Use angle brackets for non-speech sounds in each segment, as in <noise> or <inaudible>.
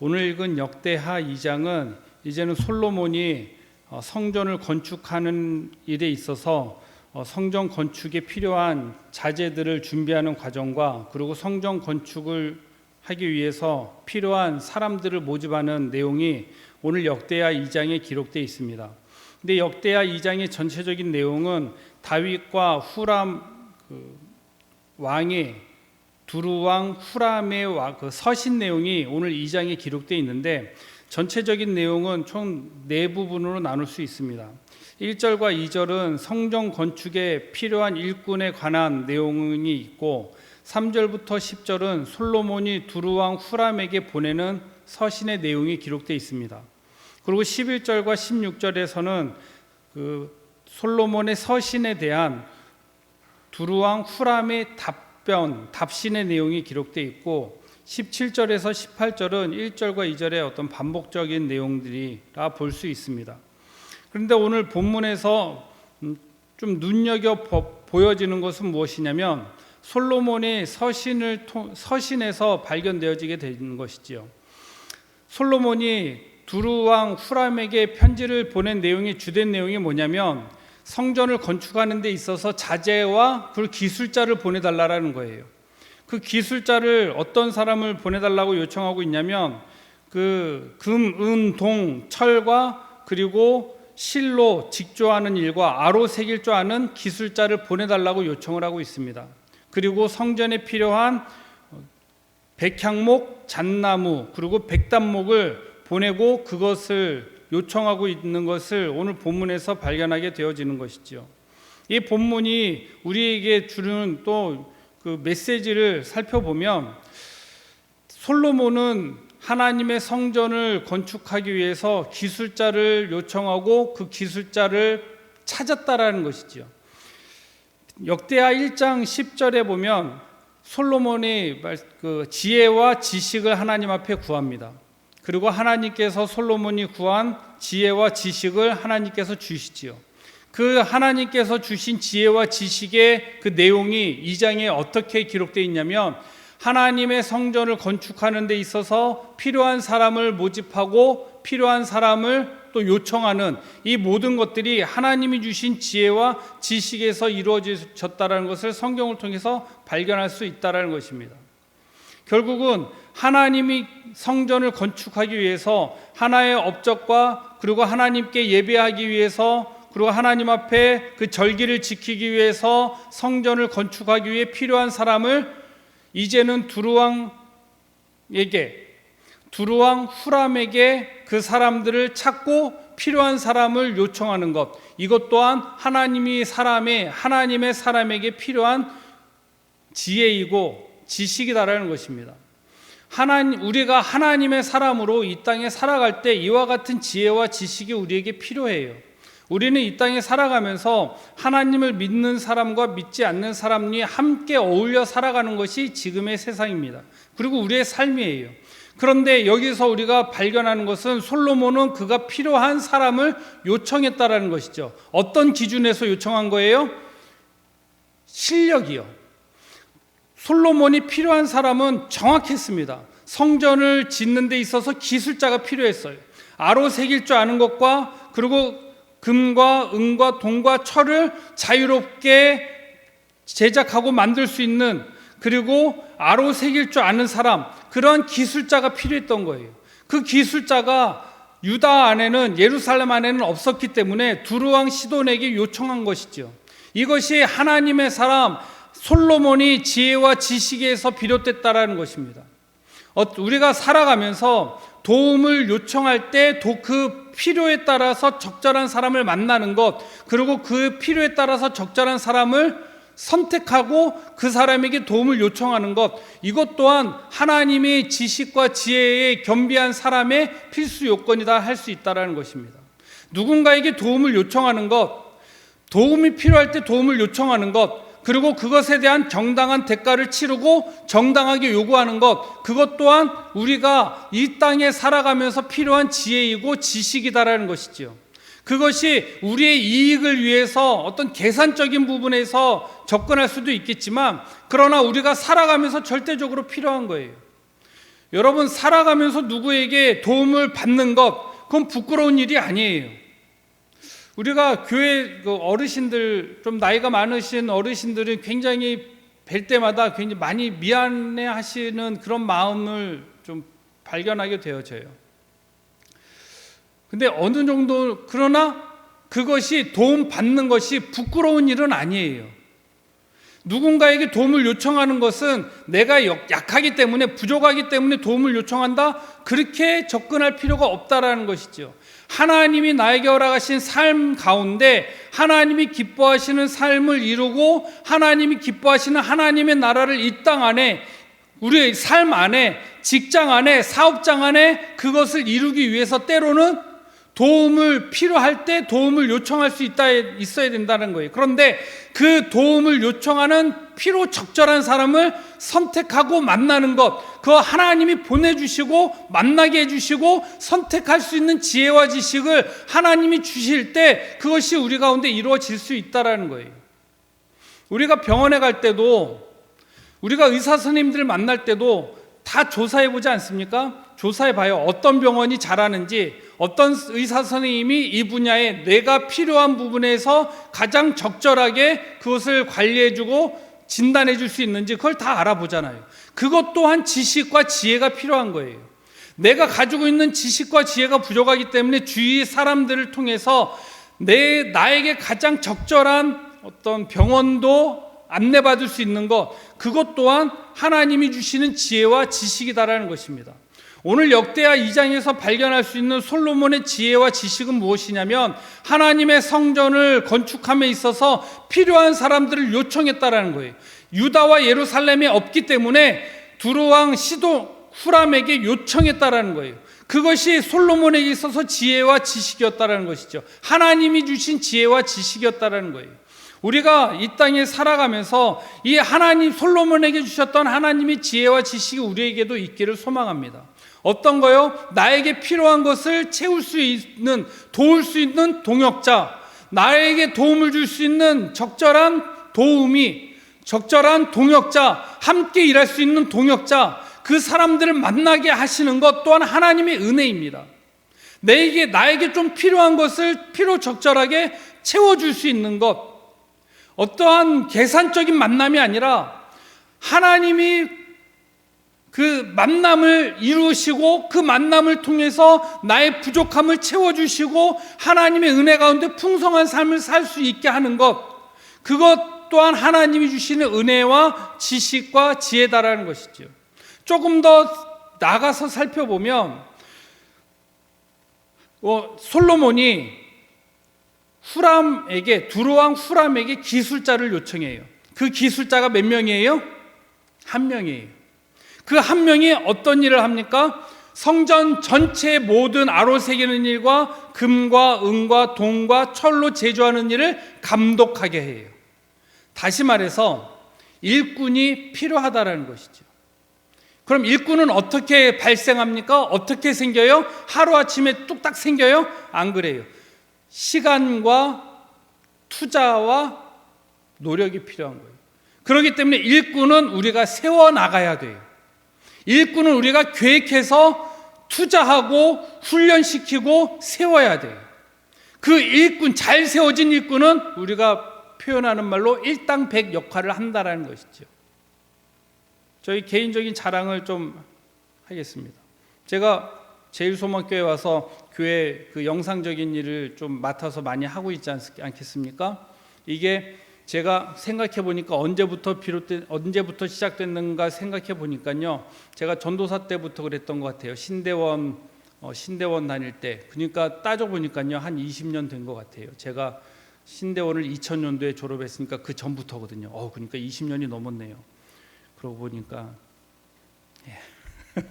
오늘 읽은 역대하 2장은 이제는 솔로몬이 어, 성전을 건축하는 일에 있어서 어, 성전 건축에 필요한 자재들을 준비하는 과정과 그리고 성전 건축을 하기 위해서 필요한 사람들을 모집하는 내용이 오늘 역대하 2장에 기록되어 있습니다. 근데 역대하 2장의 전체적인 내용은 다윗과 후람 그 왕의 두루왕 후람의 와- 그 서신 내용이 오늘 2장에 기록되어 있는데 전체적인 내용은 총 네 부분으로 나눌 수 있습니다. 1절과 2절은 성전 건축에 필요한 일꾼에 관한 내용이 있고 3절부터 10절은 솔로몬이 두루왕 후람에게 보내는 서신의 내용이 기록되어 있습니다. 그리고 11절과 16절에서는 그 솔로몬의 서신에 대한 두루왕 후람의 답 변, 답신의 내용이 기록되어 있고 17절에서 18절은 1절과 2절의 어떤 반복적인 내용들이라 볼 수 있습니다. 그런데 오늘 본문에서 음, 좀 눈여겨 보- 보여지는 것은 무엇이냐면 솔로몬의 서신을 통- 서신에서 발견되어지게 되는 것이지요. 솔로몬이 두루 왕 후람에게 편지를 보낸 내용의 주된 내용이 뭐냐면 성전을 건축하는 데 있어서 자재와 그 기술자를 보내달라는 거예요. 그 기술자를 어떤 사람을 보내달라고 요청하고 있냐면 그 금, 은, 동, 철과 그리고 실로 직조하는 일과 아로 새길 줄 아는 기술자를 보내달라고 요청을 하고 있습니다. 그리고 성전에 필요한 백향목, 잣나무 그리고 백단목을 보내고 그것을 요청하고 있는 것을 오늘 본문에서 발견하게 되어지는 것이죠. 이 본문이 우리에게 주는 또 그 메시지를 살펴보면 솔로몬은 하나님의 성전을 건축하기 위해서 기술자를 요청하고 그 기술자를 찾았다라는 것이지요. 역대하 1장 10절에 보면 솔로몬이 말- 그 지혜와 지식을 하나님 앞에 구합니다. 그리고 하나님께서 솔로몬이 구한 지혜와 지식을 하나님께서 주시지요. 그 하나님께서 주신 지혜와 지식의 그 내용이 이 장에 어떻게 기록되어 있냐면 하나님의 성전을 건축하는 데 있어서 필요한 사람을 모집하고 필요한 사람을 또 요청하는 이 모든 것들이 하나님이 주신 지혜와 지식에서 이루어졌다라는 것을 성경을 통해서 발견할 수 있다라는 것입니다. 결국은 하나님이 성전을 건축하기 위해서 하나의 업적과 그리고 하나님께 예배하기 위해서 그리고 하나님 앞에 그 절기를 지키기 위해서 성전을 건축하기 위해 필요한 사람을 이제는 두루왕에게 두루왕 후람에게 그 사람들을 찾고 필요한 사람을 요청하는 것 이것 또한 하나님이 사람의 하나님의 사람에게 필요한 지혜이고 지식이다라는 것입니다. 하나님 우리가 하나님의 사람으로 이 땅에 살아갈 때 이와 같은 지혜와 지식이 우리에게 필요해요. 우리는 이 땅에 살아가면서 하나님을 믿는 사람과 믿지 않는 사람이 함께 어울려 살아가는 것이 지금의 세상입니다. 그리고 우리의 삶이에요. 그런데 여기서 우리가 발견하는 것은 솔로몬은 그가 필요한 사람을 요청했다라는 것이죠. 어떤 기준에서 요청한 거예요? 실력이요. 솔로몬이 필요한 사람은 정확했습니다. 성전을 짓는 데 있어서 기술자가 필요했어요. 아로 새길 줄 아는 것과 그리고 금과 은과 동과 철을 자유롭게 제작하고 만들 수 있는 그리고 아로 새길 줄 아는 사람 그런 기술자가 필요했던 거예요. 그 기술자가 유다 안에는 예루살렘 안에는 없었기 때문에 두루왕 시돈에게 요청한 것이죠. 이것이 하나님의 사람 솔로몬이 지혜와 지식에서 비롯됐다라는 것입니다. 어, 우리가 살아가면서 도움을 요청할 때 그 필요에 따라서 적절한 사람을 만나는 것, 그리고 그 필요에 따라서 적절한 사람을 선택하고 그 사람에게 도움을 요청하는 것, 이것 또한 하나님의 지식과 지혜에 겸비한 사람의 필수 요건이다 할 수 있다라는 것입니다. 누군가에게 도움을 요청하는 것, 도움이 필요할 때 도움을 요청하는 것, 그리고 그것에 대한 정당한 대가를 치르고 정당하게 요구하는 것, 그것 또한 우리가 이 땅에 살아가면서 필요한 지혜이고 지식이다라는 것이지요. 그것이 우리의 이익을 위해서 어떤 계산적인 부분에서 접근할 수도 있겠지만, 그러나 우리가 살아가면서 절대적으로 필요한 거예요. 여러분 살아가면서 누구에게 도움을 받는 것 그건 부끄러운 일이 아니에요. 우리가 교회 그 어르신들 좀 나이가 많으신 어르신들은 굉장히 뵐 때마다 굉장히 많이 미안해 하시는 그런 마음을 좀 발견하게 되어져요. 근데 어느 정도 그러나 그것이 도움 받는 것이 부끄러운 일은 아니에요. 누군가에게 도움을 요청하는 것은 내가 역- 약하기 때문에 부족하기 때문에 도움을 요청한다 그렇게 접근할 필요가 없다라는 것이죠. 하나님이 나에게 허락하신 삶 가운데 하나님이 기뻐하시는 삶을 이루고 하나님이 기뻐하시는 하나님의 나라를 이 땅 안에 우리의 삶 안에 직장 안에 사업장 안에 그것을 이루기 위해서 때로는 도움을 필요할 때 도움을 요청할 수 있다 있어야 된다는 거예요. 그런데 그 도움을 요청하는 필요 적절한 사람을 선택하고 만나는 것, 그 하나님이 보내주시고 만나게 해주시고 선택할 수 있는 지혜와 지식을 하나님이 주실 때 그것이 우리 가운데 이루어질 수 있다라는 거예요. 우리가 병원에 갈 때도 우리가 의사 선생님들 만날 때도 다 조사해 보지 않습니까? 조사해 봐요. 어떤 병원이 잘하는지, 어떤 의사 선생님이 이 분야에 내가 필요한 부분에서 가장 적절하게 그것을 관리해 주고 진단해 줄 수 있는지 그걸 다 알아보잖아요. 그것 또한 지식과 지혜가 필요한 거예요. 내가 가지고 있는 지식과 지혜가 부족하기 때문에 주위 사람들을 통해서 내 나에게 가장 적절한 어떤 병원도 안내받을 수 있는 것, 그것 또한 하나님이 주시는 지혜와 지식이다라는 것입니다. 오늘 역대하 2장에서 발견할 수 있는 솔로몬의 지혜와 지식은 무엇이냐면 하나님의 성전을 건축함에 있어서 필요한 사람들을 요청했다라는 거예요. 유다와 예루살렘에 없기 때문에 두루왕 시도 후람에게 요청했다라는 거예요. 그것이 솔로몬에게 있어서 지혜와 지식이었다라는 것이죠. 하나님이 주신 지혜와 지식이었다라는 거예요. 우리가 이 땅에 살아가면서 이 하나님 솔로몬에게 주셨던 하나님의 지혜와 지식이 우리에게도 있기를 소망합니다. 어떤 거요? 나에게 필요한 것을 채울 수 있는 도울 수 있는 동역자, 나에게 도움을 줄 수 있는 적절한 도움이 적절한 동역자, 함께 일할 수 있는 동역자, 그 사람들을 만나게 하시는 것 또한 하나님의 은혜입니다. 내게 나에게 좀 필요한 것을 필요 적절하게 채워줄 수 있는 것, 어떠한 계산적인 만남이 아니라 하나님이 그 만남을 이루시고 그 만남을 통해서 나의 부족함을 채워주시고 하나님의 은혜 가운데 풍성한 삶을 살 수 있게 하는 것, 그것 또한 하나님이 주시는 은혜와 지식과 지혜다라는 것이죠. 조금 더 나가서 살펴보면 어, 솔로몬이 후람에게 두로왕 후람에게 기술자를 요청해요. 그 기술자가 몇 명이에요? 한 명이에요. 그 한 명이 어떤 일을 합니까? 성전 전체 모든 아로 새기는 일과 금과 은과 동과 철로 제조하는 일을 감독하게 해요. 다시 말해서 일꾼이 필요하다라는 것이죠. 그럼 일꾼은 어떻게 발생합니까? 어떻게 생겨요? 하루아침에 뚝딱 생겨요? 안 그래요. 시간과 투자와 노력이 필요한 거예요. 그렇기 때문에 일꾼은 우리가 세워 나가야 돼요. 일꾼은 우리가 계획해서 투자하고 훈련시키고 세워야 돼요. 그 일꾼, 잘 세워진 일꾼은 우리가 표현하는 말로 일당백 역할을 한다라는 것이죠. 저희 개인적인 자랑을 좀 하겠습니다. 제가 제일소망교회 와서 교회 그 영상적인 일을 좀 맡아서 많이 하고 있지 않- 않겠습니까? 이게 제가 생각해 보니까 언제부터 비롯된 언제부터 시작됐는가 생각해 보니까요. 제가 전도사 때부터 그랬던 것 같아요. 신대원 어, 신대원 다닐 때 그러니까 따져 보니까요 한 20년 된 것 같아요. 제가 신대원을 2000년도에 졸업했으니까 그 전부터거든요. 어 그러니까 20년이 넘었네요. 그러고 보니까 예. <laughs>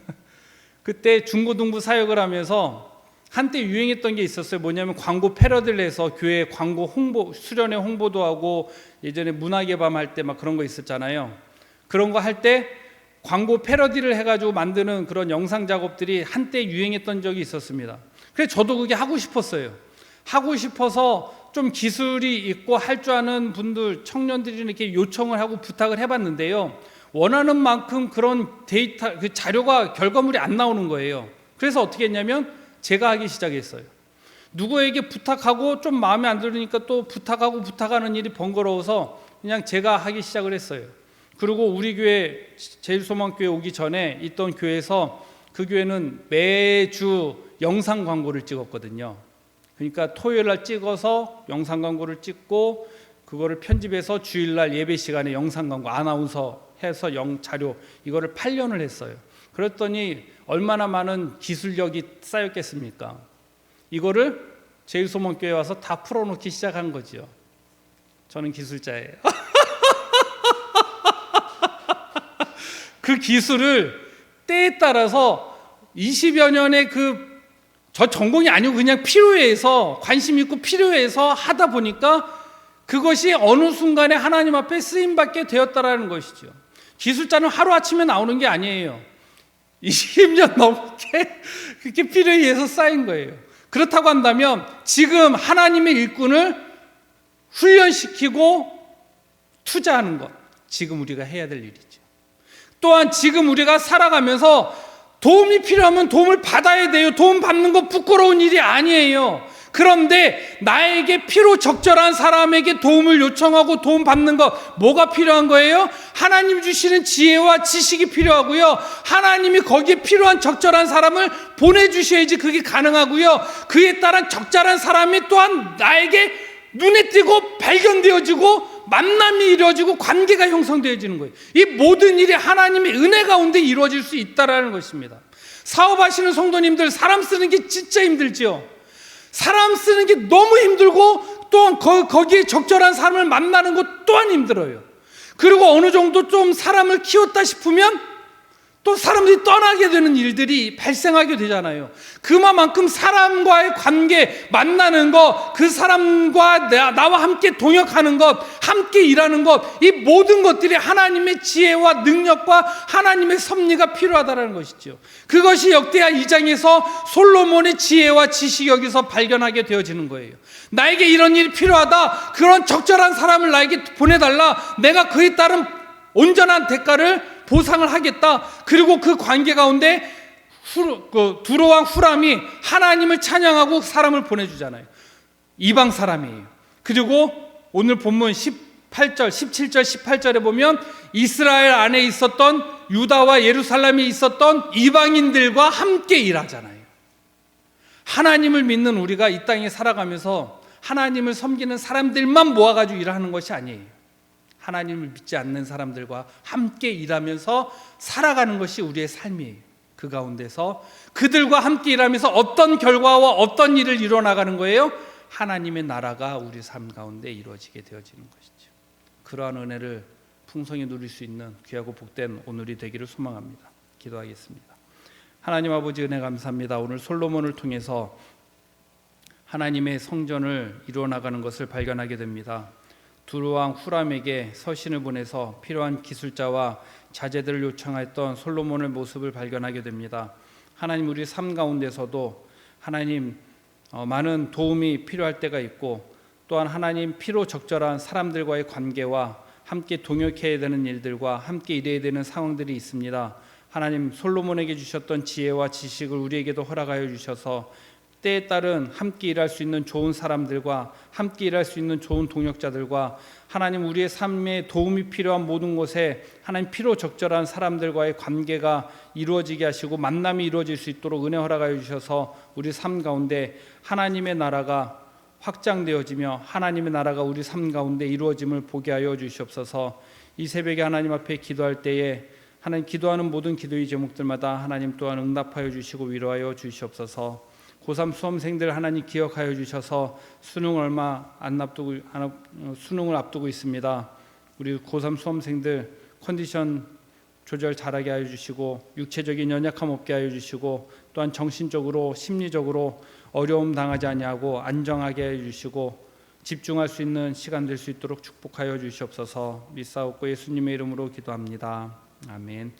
그때 중고등부 사역을 하면서 한때 유행했던 게 있었어요. 뭐냐면 광고 패러디를 해서 교회 광고 홍보 수련회 홍보도 하고 예전에 문학의 밤 할 때 막 그런 거 있었잖아요. 그런 거 할 때 광고 패러디를 해가지고 만드는 그런 영상 작업들이 한때 유행했던 적이 있었습니다. 그래서 저도 그게 하고 싶었어요. 하고 싶어서 좀 기술이 있고 할 줄 아는 분들 청년들이 이렇게 요청을 하고 부탁을 해봤는데요. 원하는 만큼 그런 데이터 그 자료가 결과물이 안 나오는 거예요. 그래서 어떻게 했냐면 제가 하기 시작했어요. 누구에게 부탁하고 좀 마음에 안 들으니까 또 부탁하고 부탁하는 일이 번거로워서 그냥 제가 하기 시작을 했어요. 그리고 우리 교회 제일소망교회 오기 전에 있던 교회에서 그 교회는 매주 영상 광고를 찍었거든요. 그러니까 토요일 날 찍어서 영상 광고를 찍고 그거를 편집해서 주일 날 예배 시간에 영상 광고 아나운서 해서 영 자료 이거를 8년을 했어요. 그랬더니 얼마나 많은 기술력이 쌓였겠습니까? 이거를 제일소망교회 와서 다 풀어놓기 시작한 거죠. 저는 기술자예요. <laughs> 그 기술을 때에 따라서 20여 년의 그 저 전공이 아니고 그냥 필요해서 관심 있고 필요해서 하다 보니까 그것이 어느 순간에 하나님 앞에 쓰임 받게 되었다라는 것이죠. 기술자는 하루 아침에 나오는 게 아니에요. 20년 넘게 <laughs> 그렇게 필요해서 쌓인 거예요. 그렇다고 한다면 지금 하나님의 일꾼을 훈련시키고 투자하는 것 지금 우리가 해야 될 일이죠. 또한 지금 우리가 살아가면서 도움이 필요하면 도움을 받아야 돼요. 도움 받는 거 부끄러운 일이 아니에요. 그런데 나에게 필요 적절한 사람에게 도움을 요청하고 도움 받는 것 뭐가 필요한 거예요? 하나님 주시는 지혜와 지식이 필요하고요. 하나님이 거기에 필요한 적절한 사람을 보내 주셔야지 그게 가능하고요. 그에 따른 적절한 사람이 또한 나에게 눈에 띄고 발견되어지고 만남이 이루어지고 관계가 형성되어지는 거예요. 이 모든 일이 하나님의 은혜 가운데 이루어질 수 있다라는 것입니다. 사업하시는 성도님들 사람 쓰는 게 진짜 힘들죠. 사람 쓰는 게 너무 힘들고 또한 거, 거기에 적절한 사람을 만나는 것 또한 힘들어요. 그리고 어느 정도 좀 사람을 키웠다 싶으면 또 사람들이 떠나게 되는 일들이 발생하게 되잖아요. 그만큼 사람과의 관계, 만나는 것, 그 사람과 나, 나와 함께 동역하는 것, 함께 일하는 것, 이 모든 것들이 하나님의 지혜와 능력과 하나님의 섭리가 필요하다는 것이죠. 그것이 역대하 2장에서 솔로몬의 지혜와 지식이 여기서 발견하게 되어지는 거예요. 나에게 이런 일이 필요하다. 그런 적절한 사람을 나에게 보내달라. 내가 그에 따른 온전한 대가를 보상을 하겠다. 그리고 그 관계 가운데 후, 그 두로왕 후람이 하나님을 찬양하고 사람을 보내주잖아요. 이방 사람이에요. 그리고 오늘 본문 18절, 17절, 18절에 보면 이스라엘 안에 있었던 유다와 예루살렘에 있었던 이방인들과 함께 일하잖아요. 하나님을 믿는 우리가 이 땅에 살아가면서 하나님을 섬기는 사람들만 모아가지고 일하는 것이 아니에요. 하나님을 믿지 않는 사람들과 함께 일하면서 살아가는 것이 우리의 삶이에요. 그 가운데서 그들과 함께 일하면서 어떤 결과와 어떤 일을 이뤄 나가는 거예요? 하나님의 나라가 우리 삶 가운데 이루어지게 되어지는 것이죠. 그러한 은혜를 풍성히 누릴 수 있는 귀하고 복된 오늘이 되기를 소망합니다. 기도하겠습니다. 하나님 아버지 은혜 감사합니다. 오늘 솔로몬을 통해서 하나님의 성전을 이루어 나가는 것을 발견하게 됩니다. 두루왕 후람에게 서신을 보내서 필요한 기술자와 자재들을 요청했던 솔로몬의 모습을 발견하게 됩니다. 하나님 우리 삶 가운데서도 하나님 어, 많은 도움이 필요할 때가 있고 또한 하나님 필요 적절한 사람들과의 관계와 함께 동역해야 되는 일들과 함께 일해야 되는 상황들이 있습니다. 하나님 솔로몬에게 주셨던 지혜와 지식을 우리에게도 허락하여 주셔서 때에 따른 함께 일할 수 있는 좋은 사람들과 함께 일할 수 있는 좋은 동역자들과 하나님 우리의 삶에 도움이 필요한 모든 곳에 하나님 필요 적절한 사람들과의 관계가 이루어지게 하시고 만남이 이루어질 수 있도록 은혜 허락하여 주셔서 우리 삶 가운데 하나님의 나라가 확장되어지며 하나님의 나라가 우리 삶 가운데 이루어짐을 보게 하여 주시옵소서. 이 새벽에 하나님 앞에 기도할 때에 하나님 기도하는 모든 기도의 제목들마다 하나님 또한 응답하여 주시고 위로하여 주시옵소서. 고3 수험생들 하나님 기억하여 주셔서 수능 얼마 안 앞두고 어, 수능을 앞두고 있습니다. 우리 고3 수험생들 컨디션 조절 잘하게 하여 주시고 육체적인 연약함 없게 하여 주시고 또한 정신적으로 심리적으로 어려움 당하지 아니하고 안정하게 해 주시고 집중할 수 있는 시간 될 수 있도록 축복하여 주시옵소서. 믿사옵고 예수님의 이름으로 기도합니다. 아멘.